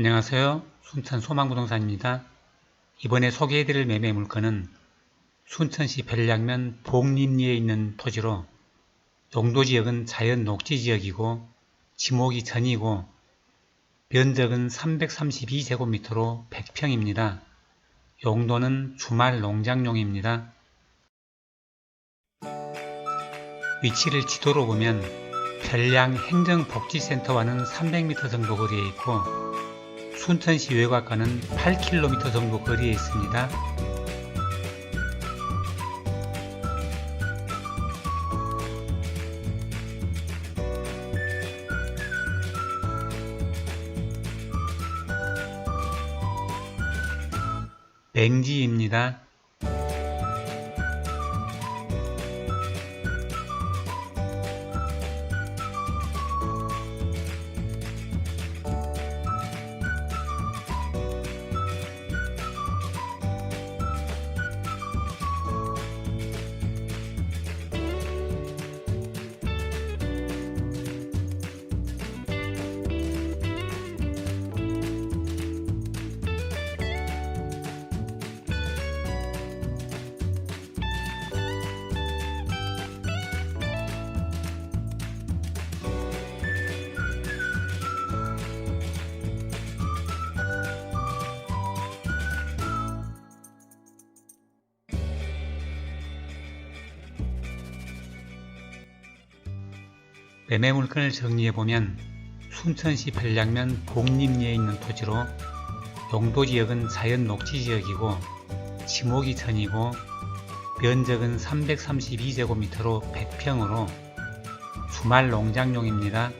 안녕하세요. 순천 소망부동산입니다. 이번에 소개해드릴 매매 물건은 순천시 별량면 복림리에 있는 토지로 용도지역은 자연 녹지지역이고 지목이 전이고 면적은 332제곱미터로 100평입니다. 용도는 주말 농장용입니다. 위치를 지도로 보면 별량 행정복지센터와는 300m 정도 거리에 있고 순천시 외곽과는 8km 정도 거리에 있습니다. 맹지입니다. 매매 물건을 정리해보면 순천시 별량면 복림리에 있는 토지로 용도지역은 자연 녹지지역이고 지목이 전이고 면적은 332제곱미터로 100평으로 주말 농장용입니다.